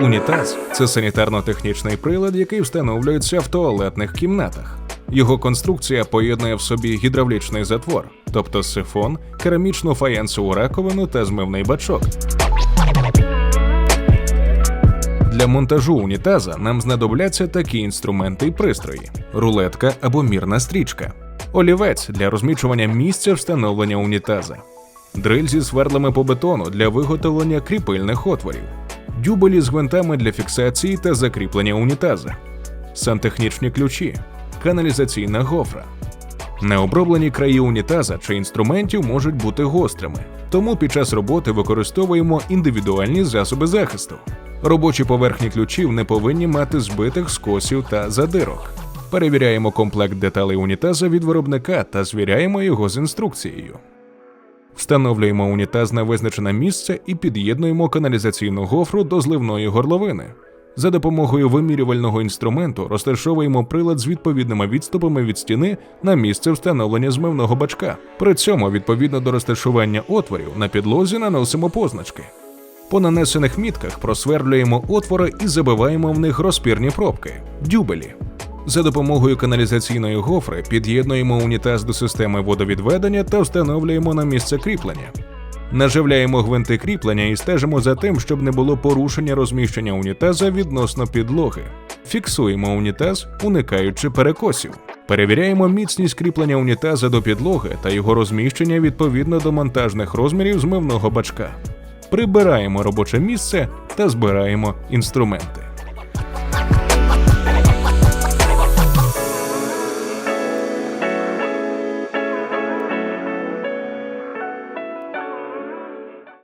Унітаз це санітарно-технічний прилад, який встановлюється в туалетних кімнатах. Його конструкція поєднує в собі гідравлічний затвор, тобто сифон, керамічну фаянсову раковину та змивний бачок. Для монтажу унітаза нам знадобляться такі інструменти і пристрої: рулетка або мірна стрічка, олівець для розмічування місця встановлення унітаза, дриль зі сверлами по бетону для виготовлення кріпильних отворів, дюбелі з гвинтами для фіксації та закріплення унітаза, сантехнічні ключі, каналізаційна гофра. Необроблені краї унітаза чи інструментів можуть бути гострими, тому під час роботи використовуємо індивідуальні засоби захисту. Робочі поверхні ключів не повинні мати збитих скосів та задирок. Перевіряємо комплект деталей унітаза від виробника та звіряємо його з інструкцією. Встановлюємо унітаз на визначене місце і під'єднуємо каналізаційну гофру до зливної горловини. За допомогою вимірювального інструменту розташовуємо прилад з відповідними відступами від стіни на місце встановлення змивного бачка. При цьому, відповідно до розташування отворів, на підлозі наносимо позначки. По нанесених мітках просверлюємо отвори і забиваємо в них розпірні пробки дюбелі. За допомогою каналізаційної гофри під'єднуємо унітаз до системи водовідведення та встановлюємо на місце кріплення. Наживляємо гвинти кріплення і стежимо за тим, щоб не було порушення розміщення унітаза відносно підлоги. Фіксуємо унітаз, уникаючи перекосів. Перевіряємо міцність кріплення унітаза до підлоги та його розміщення відповідно до монтажних розмірів змивного бачка. Прибираємо робоче місце та збираємо інструменти.